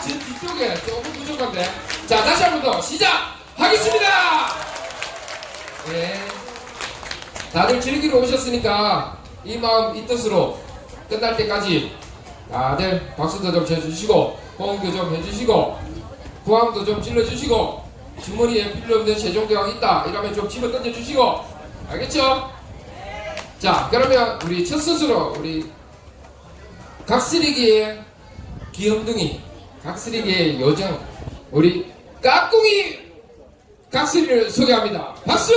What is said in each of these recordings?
아, 저 뒤쪽에 조금 부족한데. 자, 다시 한 번 더 시작하겠습니다. 네. 다들 즐기러 오셨으니까 이 마음 이 뜻으로 끝날 때까지 다들 박수도 좀 쳐주시고 호응도 좀 해주시고 구함도 좀 질러주시고 주머니에 필요 없는 세종대왕 있다 이러면 좀 집어 던져주시고 알겠죠? 자 그러면 우리 첫 선수로 우리 각스리기의 귀염둥이 각스리기의 요정 우리 까꿍이 각스리를 소개합니다 박수!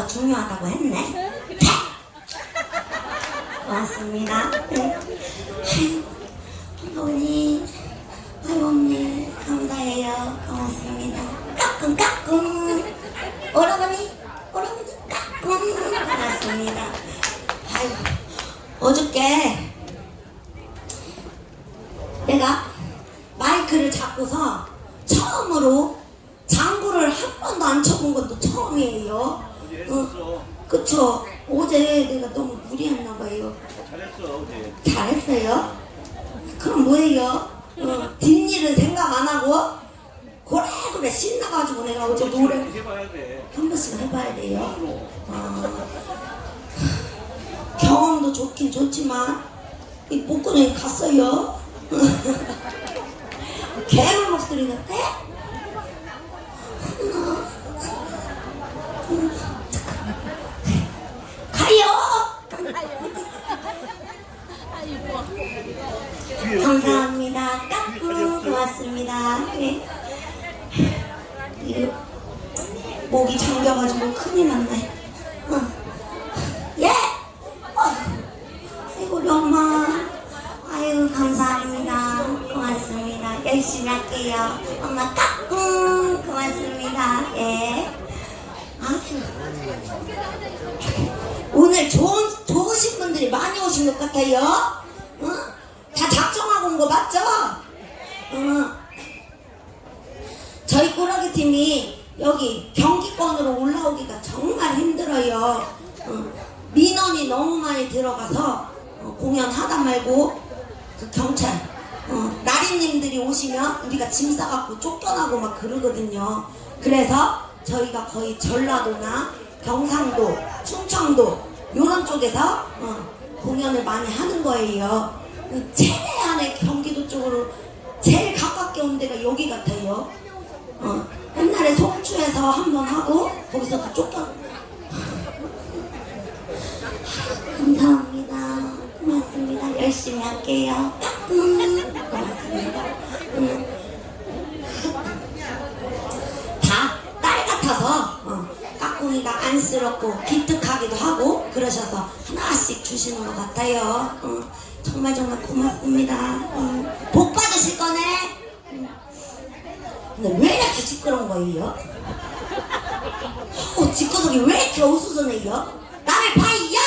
첫 마수가 중요하다고 했네. 고맙습니다. 응. 아유, 어머니, 아유 언니, 감사해요. 고맙습니다. 까꿍 까꿍. 오라버니, 오라버니 까꿍. 고맙습니다. 아유, 어저께 내가 마이크를 잡고서 처음으로 장구를 한 번도 안 쳐본 것도 처음이에요. 어, 그쵸? 어제 내가 너무 무리했나 봐요. 잘했어 어제 잘했어요? 그럼 뭐예요? 어, 뒷일은 생각 안 하고 고래고래 신나가지고 내가 어제 노래 해봐야 돼 한 번씩 해봐야 돼요. 아, 경험도 좋긴 좋지만 이 목구멍이 갔어요. 개울 목소리 같아? 가요! 감사합니다. 까꿍 고맙습니다. 네. 목이 잠겨가지고 큰일 났네. 어. 예! 어. 아이고, 엄마. 아유, 감사합니다. 고맙습니다. 열심히 할게요. 엄마, 까꿍! 고맙습니다. 예. 아유. 오늘 좋은, 좋으신 분들이 많이 오신 것 같아요. 어? 다 작정하고 온 거 맞죠? 어. 저희 꾸러기 팀이 여기 경기권으로 올라오기가 정말 힘들어요. 어, 민원이 너무 많이 들어가서 어, 공연하다 말고 그 경찰 어, 나리님들이 오시면 우리가 짐 싸갖고 쫓겨나고 막 그러거든요. 그래서 저희가 거의 전라도나 경상도, 충청도 이런 쪽에서 어, 공연을 많이 하는 거예요. 그 최대한의 경기도 쪽으로 제일 가깝게 온 데가 여기 같아요. 어, 옛날에 송주에서 한 번 하고 거기서 또 쫓겨. 감사합니다. 고맙습니다. 열심히 할게요. 음, 고맙습니다. 음. 다딸 같아서 어, 까꿍이가 안쓰럽고 기특하기도 하고 그러셔서 하나씩 주시는 것 같아요. 어, 정말 정말 고맙습니다. 음, 복 받으실 거네. 근데 왜 이렇게 시끄러운 거예요? 어, 집구석이 왜 이렇게 어수선해요? 남의 파이야!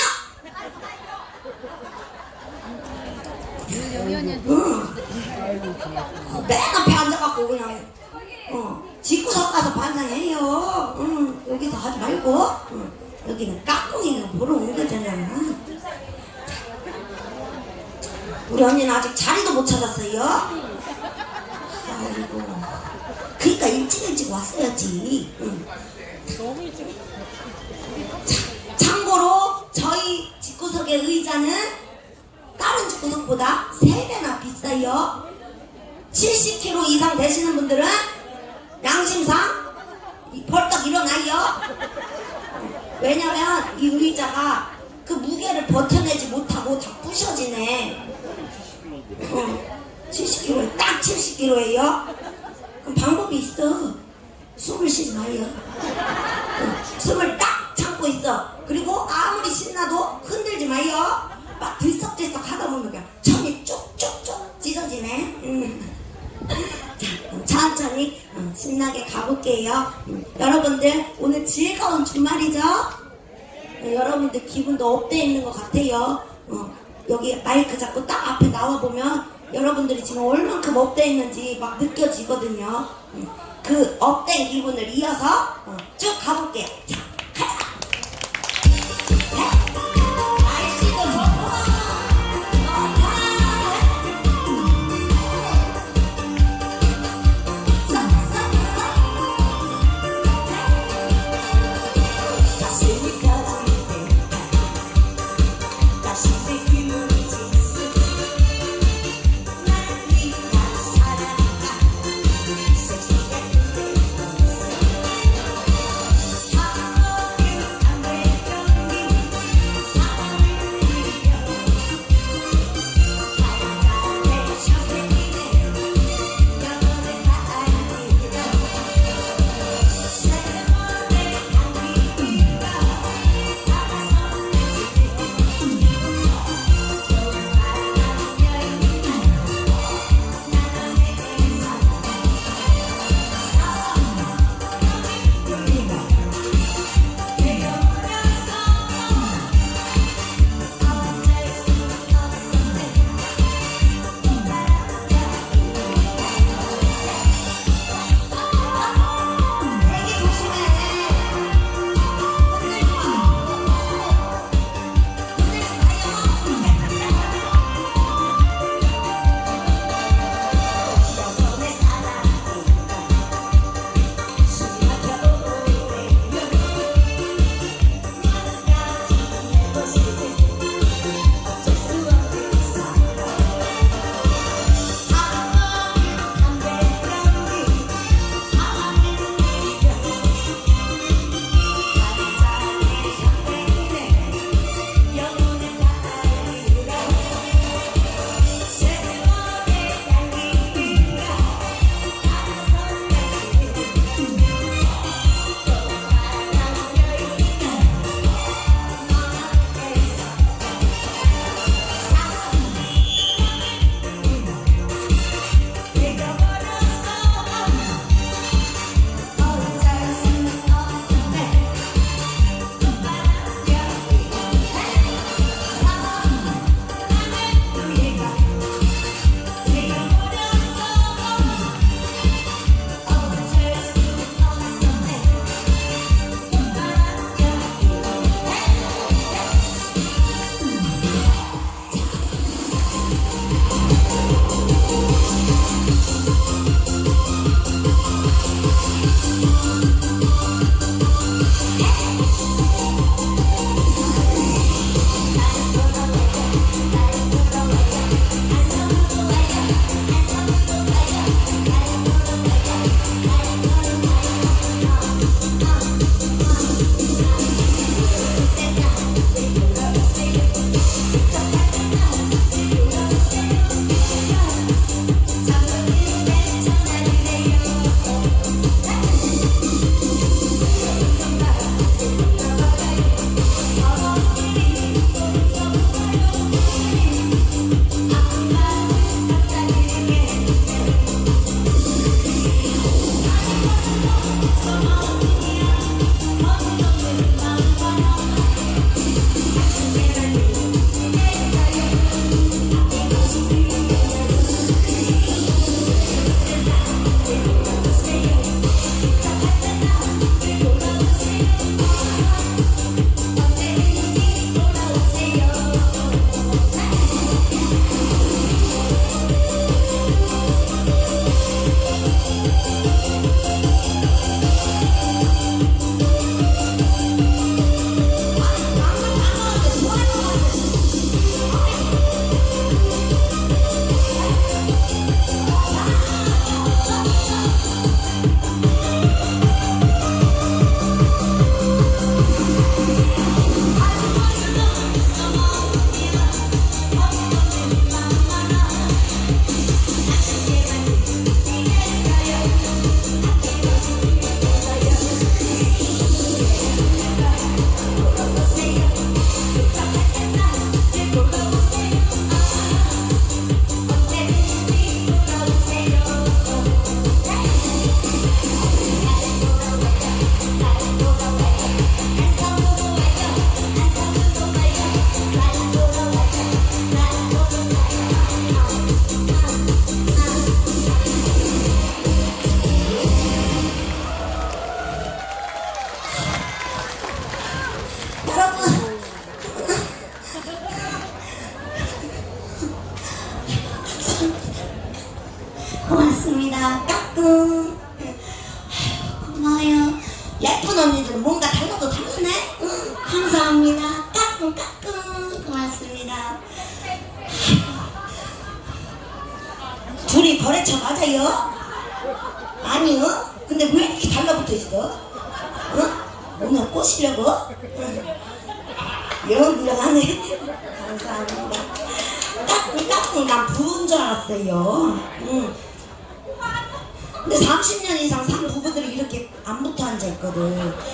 응. 어, 맨 앞에 앉아갖고 그냥 어, 집구석 가서 반상해요. 응, 여기서 하지 말고 응, 여기는 까꿍이가 보러 온 거잖아. 우리 언니는 아직 자리도 못 찾았어요. 아이고. 왔어야지. 응. 자, 참고로 저희 집구석의 의자는 다른 집구석보다 3배나 비싸요. 70kg 이상 되시는 분들은 양심상 이- 벌떡 일어나요. 왜냐면 이 의자가 그 무게를 버텨내지 못하고 다 부셔지네. 어, 70kg, 딱 70kg예요. 그럼 방법이 있어. 숨을 쉬지 마요. 어, 숨을 딱 참고 있어. 그리고 아무리 신나도 흔들지 마요. 막 들썩들썩 하다 보면 그냥 천이 쭉쭉쭉 찢어지네. 음. 자, 천천히 어, 신나게 가볼게요. 음, 여러분들 오늘 즐거운 주말이죠? 어, 여러분들 기분도 업돼 있는 것 같아요. 어, 여기 마이크 잡고 딱 앞에 나와 보면 여러분들이 지금 얼만큼 업돼 있는지 막 느껴지거든요. 음, 그 업된 기분을 이어서 어, 쭉 가볼게요. 자.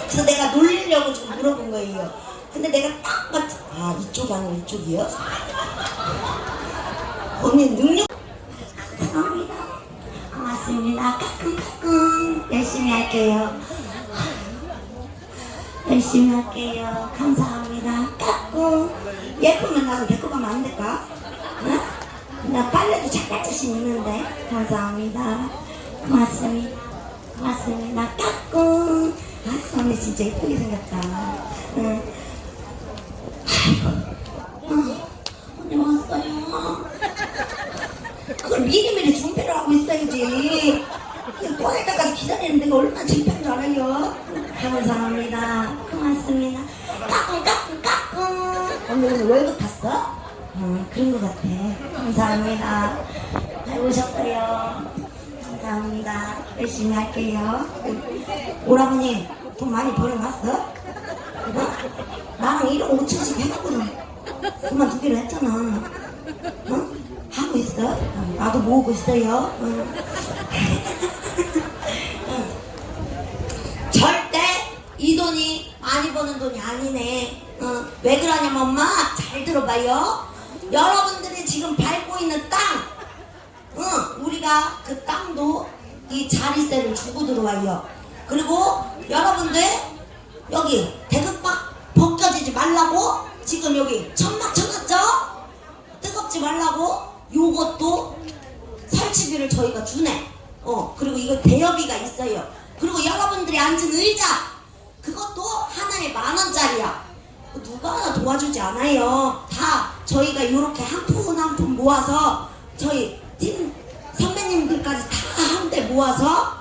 그래서 내가 놀리려고 지금 물어본 거예요. 근데 내가 딱 맞, 아, 이쪽이 아니고 이쪽이요? 언니 능력. 감사합니다. 고맙습니다. 까꿍까꿍. 열심히 할게요. 열심히 할게요. 감사합니다. 까꿍. 예쁘면 나좀 데리고 가면 안 될까? 응? 나 빨래도 잘할 자신 있는데. 감사합니다. 고맙습니다. 고맙습니다. 까꿍. 아, 언니 진짜 예쁘게 생겼다. 응. 아이고. 어, 언니 왔어요. 그걸 미리미리 준비를 하고 있어야지. 때까지 기다리는 데가 얼마나 창피한 줄 알아요? 감사합니다. 고맙습니다. 까꿍, 까꿍, 까꿍. 언니 오늘 월급 탔어? 어, 그런 것 같아. 감사합니다. 잘 오셨어요. 감사합니다. 열심히 할게요. 오라버니, 돈 많이 벌어놨어? 어? 나랑 1억 5천씩 해갖고는 그만두기로 했잖아. 어? 하고 있어? 어, 나도 모으고 있어요. 어. 어. 절대 이 돈이 많이 버는 돈이 아니네. 어. 왜 그러냐면 엄마 잘 들어봐요. 여러분들이 지금 밟고 있는 땅, 응, 우리가 그 땅도 이 자리세를 주고 들어와요. 그리고 여러분들 여기 대극박 벗겨지지 말라고 지금 여기 천막 쳐놨죠? 뜨겁지 말라고 요것도 설치비를 저희가 주네. 어 그리고 이거 대여비가 있어요. 그리고 여러분들이 앉은 의자 그것도 하나에 만 원짜리야. 누가 하나 도와주지 않아요. 다 저희가 이렇게 한 푼 한 푼 모아서 저희 팀 선배님들까지 다 한데 모아서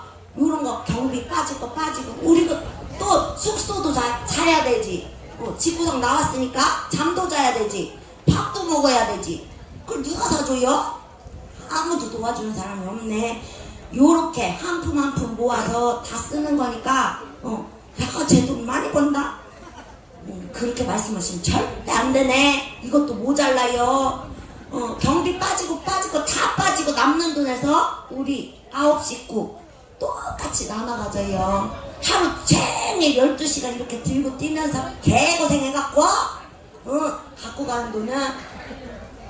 빠질 거 빠지고 우리가 또 숙소도 자, 자야 되지. 어, 집구석 나왔으니까 잠도 자야 되지. 밥도 먹어야 되지. 그걸 누가 사줘요? 아무도 도와주는 사람이 없네. 요렇게 한 푼 한 푼 모아서 다 쓰는 거니까 어, 야, 쟤돈 많이 번다. 음, 그렇게 말씀하시면 절대 안 되네. 이것도 모자라요. 어, 경비 빠지고 빠지고 다 빠지고 남는 돈에서 우리 아홉 식구 똑같이 나눠가져요. 하루 종일 12시간 이렇게 들고 뛰면서 개고생해갖고 어, 갖고 가는 돈은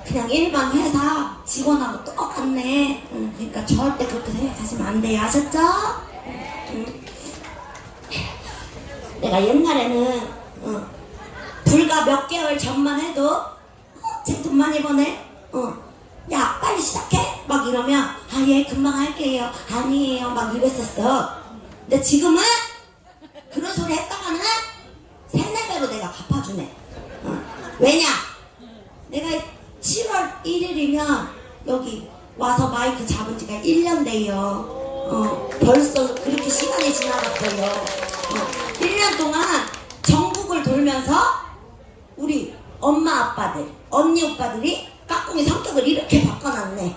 그냥 일반 회사 직원하고 똑같네. 응, 그러니까 절대 그렇게 생각하시면 안 돼요. 아셨죠? 응. 내가 옛날에는 어, 불과 몇 개월 전만 해도 어, 쟤돈 많이 버네. 어, 야 빨리 시작해. 막 이러면 아 예 금방 할게요. 아니에요. 막 이랬었어. 근데 지금은 그런 소리 했다가는 세네 배로 내가 갚아주네. 어. 왜냐? 내가 7월 1일이면 여기 와서 마이크 잡은 지가 1년 돼요. 어, 벌써 그렇게 시간이 지나갔어요. 어, 1년 동안 전국을 돌면서 우리 엄마 아빠들, 언니 오빠들이 까꿍이 성격을 이렇게 바꿔놨네.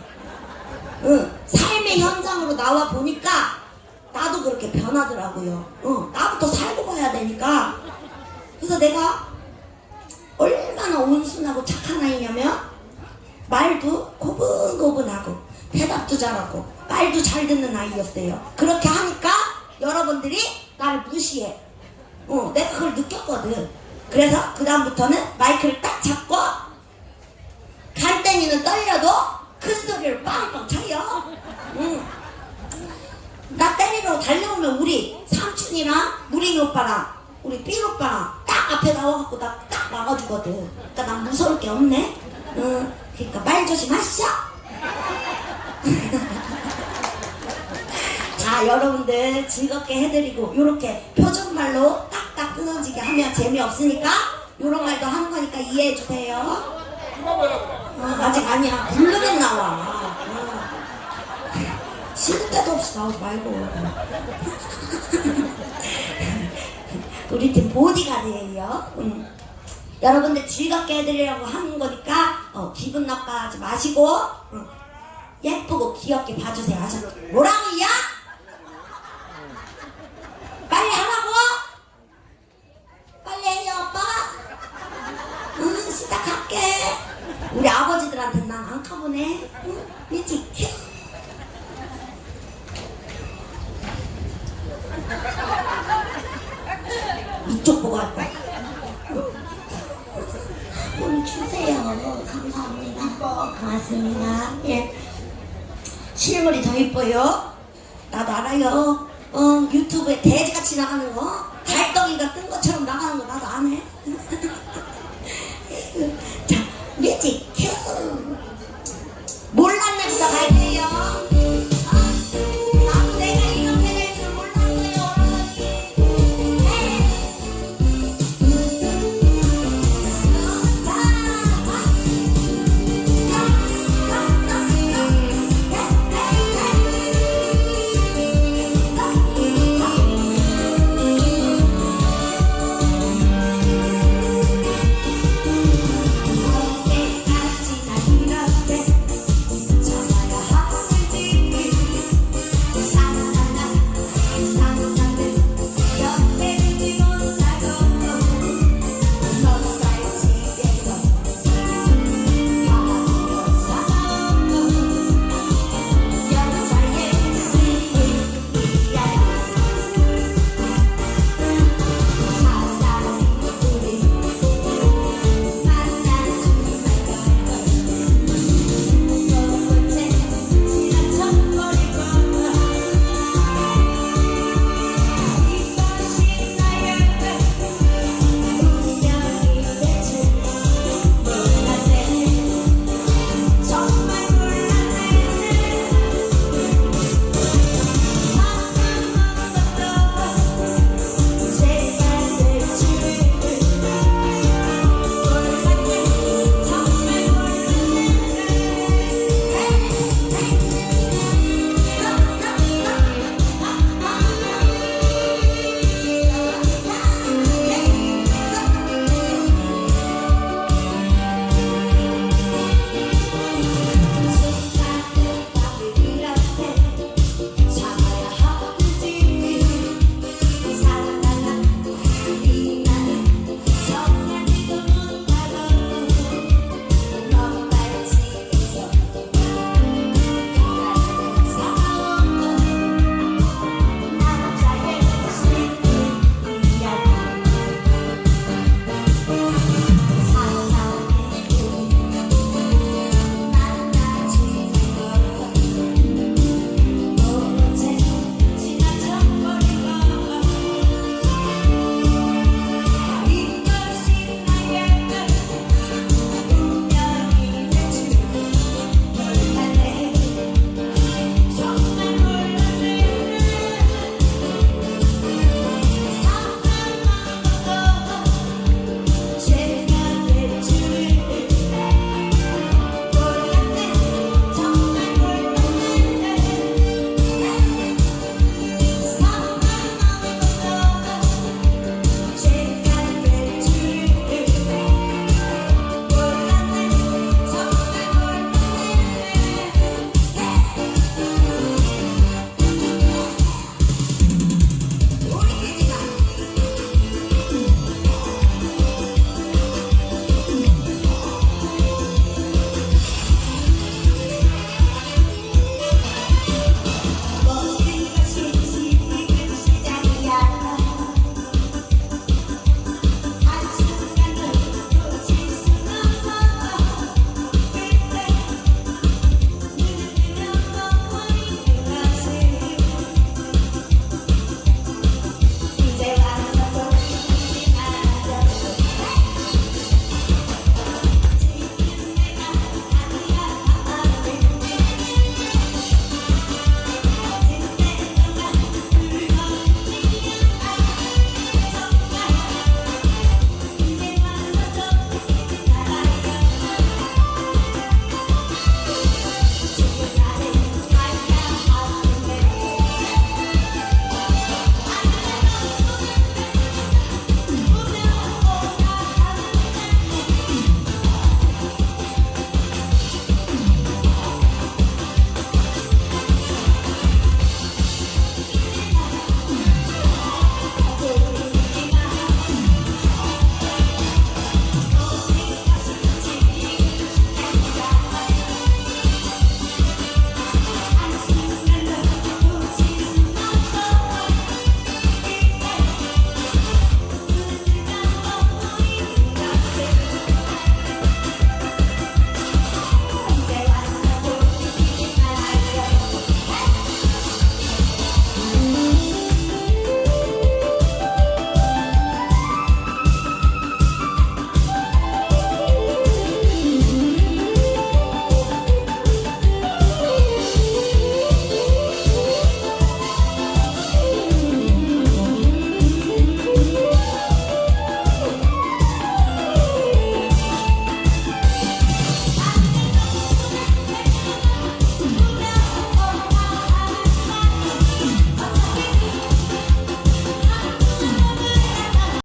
응, 삶의 현장으로 나와 보니까 나도 그렇게 변하더라고요. 어, 나부터 살고 봐야 되니까. 그래서 내가 얼마나 온순하고 착한 아이냐면 말도 고분고분하고 대답도 잘하고 말도 잘 듣는 아이였어요. 그렇게 하니까 여러분들이 나를 무시해. 어, 내가 그걸 느꼈거든. 그래서 그 다음부터는 마이크를 딱 잡고 떨려도 큰 소리를 빵빵 쳐요. 응. 나 때리러 달려오면 우리 삼촌이랑 무림이 오빠랑 우리 삘 오빠랑 딱 앞에 나와갖고 나 딱 막아주거든. 그러니까 난 무서울 게 없네. 응. 그러니까 말 조심하시죠. 자, 여러분들 즐겁게 해드리고 요렇게 표준말로 딱딱 끊어지게 하면 재미없으니까 요런 말도 하는 거니까 이해해 주세요. 아직 아니야. 부르면 나와. 어. 시도 때도 없이 나오지 말고. 우리 팀 보디가드예요. 음. 여러분들 즐겁게 해드리려고 하는 거니까 어, 기분 나빠하지 마시고 어, 예쁘고 귀엽게 봐주세요. 아셨죠? 뭐라고요? 빨리 하라고? 빨리 해요, 오빠. 응, 시작할게. 우리 아버지들한테 난 안 가보네. 응? 일찍 큐. 이쪽 보고 할 거야. 돈 주세요. 감사합니다. 고맙습니다. 예. 실물이 더 이뻐요. 나도 알아요. 어, 유튜브에 돼지같이 나가는 거, 달덩이가 뜬 것처럼 나가는 거 나도 안 해. 자, 뮤